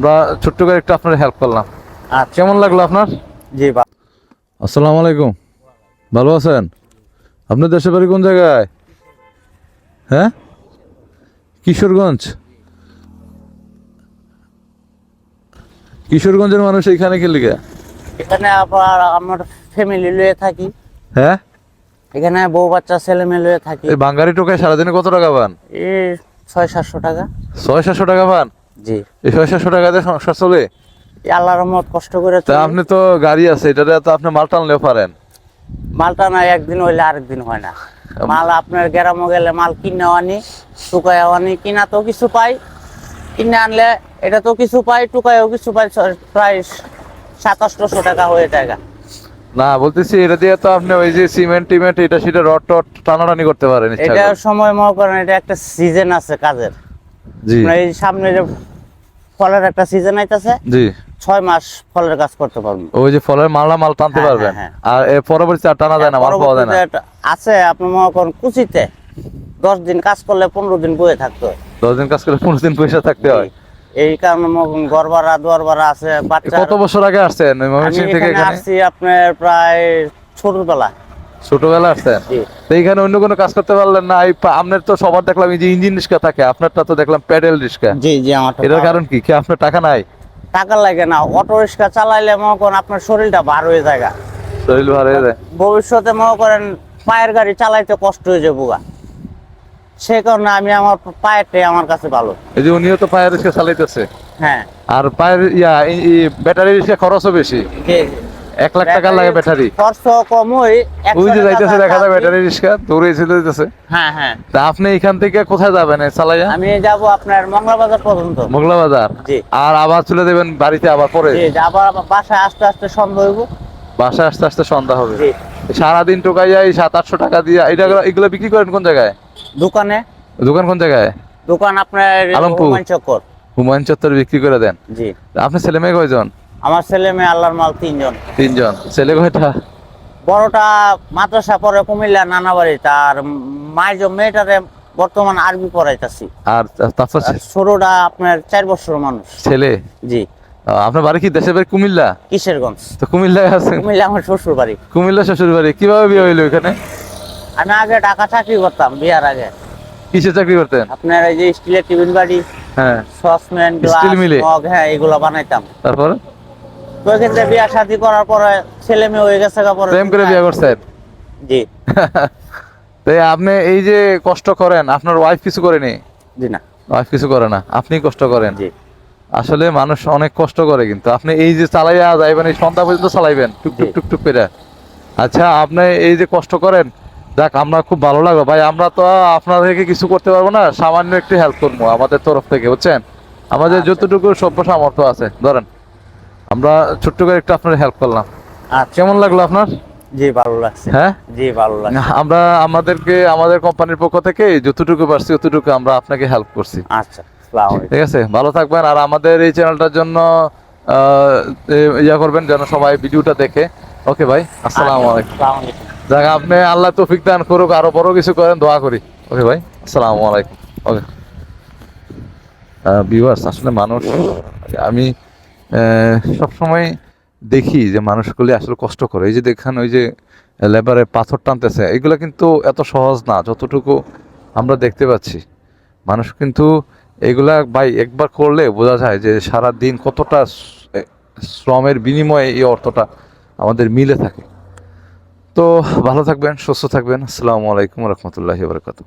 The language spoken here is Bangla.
আমরা ছোট্ট করে একটু আপনার হেল্প করলাম। আচ্ছা। কেমন লাগল আপনার? জি বা- আসসালামু আলাইকুম। ভালো আছেন? আপনার দেশের বাড়ি কোন জায়গায়? হ্যাঁ? কিশোরগঞ্জ। কিশোরগঞ্জের মানুষ এখানে কি লিগে এখানে আবার আমার ফ্যামিলি লয়ে থাকি। হ্যাঁ? এখানে বউ বাচ্চা ছেলে মেয়ে লয়ে থাকি। এই বাঙ্গারি টোকায় সারাদিনে কত টাকা পান? এই ছয় সাতশো টাকা। ছয় সাতশো টাকা পান? জি। এই ছয় সাতশো টাকাতে সংসার চলে? আল্লাহর রহমত কষ্ট করে তা আপনি তো গাড়ি আছে এটাতে তো আপনি মাল টানলেও পারেন। মালটা না একদিন হইলে আরেকদিন হয় না। মাল আপনার গ্রামে গেলে মাল কিনে আনি টুকায় আনি কিনা তো কিছু পাই। কিনে আনলে এটা তো কিছু পাই টুকায়ও কিছু পাই প্রায় সাতাশশো টাকা হয়ে না বলতেছি এটা দিয়ে তো আপনি ওই যে সিমেন্ট টিমেন্ট এটা সেটা রড টানাটানি করতে পারেন এটা সময় মনে করেন এটা একটা সিজন আছে কাজের। জি। এই সামনে যে ফলের একটা সিজন আইতাছে। জি। ছয় মাস ফলের কাজ করতে পারবেন ওই যে ফলের মালটা মাল টানতে হ্যাঁ, পারবেন? হ্যাঁ, আর এর পরবর্তীতে আর টানা যায় না মাল পাওয়া যায় না? আছে আপনি মনে করেন কুচিতে। দশ দিন কাজ করলে পনেরো দিন বয়ে থাকতে হয়। দশ দিন কাজ করলে পনেরো দিন পয়সা থাকতে হয়? এই কারণে মনে করেন ঘর ভাড়া দুয়ার ভাড়া আছে বাচ্চা কত বছর আগে আসছেন থেকে আসছি আপনার প্রায় ছোটবেলা ছোটবেলা আসছেন তো এইখানে অন্য কোনো কাজ করতে পারলেন না আপনার তো সবার দেখলাম এই যে ইঞ্জিন রিক্সা থাকে আপনারটা তো দেখলাম প্যাডেল রিক্সা। জি জি আমার এটার কারণ কি? কি আপনার টাকা নাই? টাকা লাগে না অটো রিক্সা চালাইলে মনে করেন আপনার শরীরটা বার হয়ে যায় শরীর ভালো হয়ে যায়। ভবিষ্যতে মনে করেন পায়ের গাড়ি চালাইতে কষ্ট হয়ে যাব গা। সে কারণে আমি আমার পায়েরটাই আমার কাছে ভালো। এই যে উনিও তো পায়ের রিক্সা চালাইতেছে। হ্যাঁ। আর পায়ের ইয়া ব্যাটারি রিক্সা খরচও বেশি। জি। এক লাখ টাকা লাগে ব্যাটারি। খরচ কম ওই ওই যাইতেছে দেখা যায় ব্যাটারি রিক্সা দৌড়ে চলে যেতেছে হ্যাঁ হ্যাঁ। তা আপনি এখান থেকে কোথায় যাবেন চালাইয়া আমি যাব আপনার পর্যন্ত। আর আবার চলে দেবেন বাড়িতে আবার পরে? আবার বাসায় আস্তে আস্তে সন্ধ্যা হইব। বাসায় আস্তে আস্তে সন্ধ্যা হবে। সারাদিন টোকাই যায় সাত আটশো টাকা দিয়ে এটা এগুলো বিক্রি করেন কোন জায়গায়? দোকানে। দোকান কোন জায়গায়? দোকান আপনার আলমপুর। হুমায়ুন চক্কর। হুমায়ুন চত্বর বিক্রি করে দেন। জি। তা আপনি ছেলে মেয়ে কয়জন? আমার ছেলে মেয়ে আল্লাহর মাল তিনজন। তিনজন। ছেলে কয়টা? বড়টা মাদ্রাসা পরে কুমিল্লা নানাবাড়ি তার মাইজ মেয়েটারে বর্তমান আরবি পড়াইতাছি। আর তারপর ছোটটা আপনার চার বছর মানুষ। ছেলে? জি। আপনার বাড়ি কি? দেশের বাড়ি কুমিল্লা? কিশোরগঞ্জ। তো কুমিল্লায় আছেন? কুমিল্লা আমার শ্বশুর বাড়ি। কুমিল্লা শ্বশুর বাড়ি। কীভাবে বিয়ে হইল এখানে? আমি আগে ঢাকা চাকরি করতাম বিয়ার আগে। কিসে চাকরি করতেন? আপনার এই যে স্টিলের টিফিন বাড়ি হ্যাঁ। সসম্যান এ? মগ হ্যাঁ এগুলো বানাইতাম। তারপর? তো এক্ষেত্রে বিয়া শাদি করার পরে ছেলে মেয়ে হয়ে গেছে পরে প্রেম করে বিয়ে করছেন জি। আপনি এই যে কষ্ট করেন আপনার ওয়াইফ কিছু করেনি? জি না। ওয়াইফ কিছু করে না? আপনি কষ্ট করেন? জি। আসলে মানুষ অনেক কষ্ট করে কিন্তু। আপনি এই যে চালাইয়া যাইবেন এই সন্ধ্যা পর্যন্ত চালাইবেন টুক টুক। টুক টুক করে আচ্ছা আপনি এই যে কষ্ট করেন যাক আমরা খুব ভালো লাগল। ভাই আমরা তো আপনাদেরকে কিছু করতে পারব না সামান্য একটু হেল্প করব আমাদের তরফ থেকে বুঝছেন? আমাদের আচ্ছা। যতটুকু সভ্য সামর্থ্য আছে ধরেন। আমরা ছোট্ট করে একটু আপনার হেল্প করলাম। আচ্ছা। কেমন লাগল আপনার? জি ভালো লাগছে। হ্যাঁ? জি ভালো লাগছে। আমরা আমাদেরকে আমাদের কোম্পানির পক্ষ থেকে যতটুকু পারছি ততটুকু আমরা আপনাকে হেল্প করছি। আচ্ছা ঠিক আছে? ভালো থাকবেন। আর আমাদের এই চ্যানেলটার জন্য ইয়া করবেন যেন সবাই ভিডিওটা দেখে। ওকে ভাই আসসালামু আলাইকুম। আসসালামু আলাইকুম। যাক আপনি আল্লাহ তৌফিক দান করুক আরও বড় কিছু করেন দোয়া করি। ওকে ভাই আসসালামু আলাইকুম। ওকে। ভিউয়ার্স আসলে মানুষ আমি সব সময় দেখি যে মানুষগুলি আসলে কষ্ট করে। এই যে দেখেন, ওই যে লেবারে পাথর টানতেছে, এগুলো কিন্তু এত সহজ না, যতটুকু আমরা দেখতে পাচ্ছি। মানুষ কিন্তু এগুলা ভাই একবার করলে বোঝা যায় যে সারা দিন কতটা শ্রমের বিনিময়ে এই অর্থটা আমাদের মিলে থাকে। তো ভালো থাকবেন, সুস্থ থাকবেন। আসসালামু আলাইকুম রহমতুল্লাহি বারকাত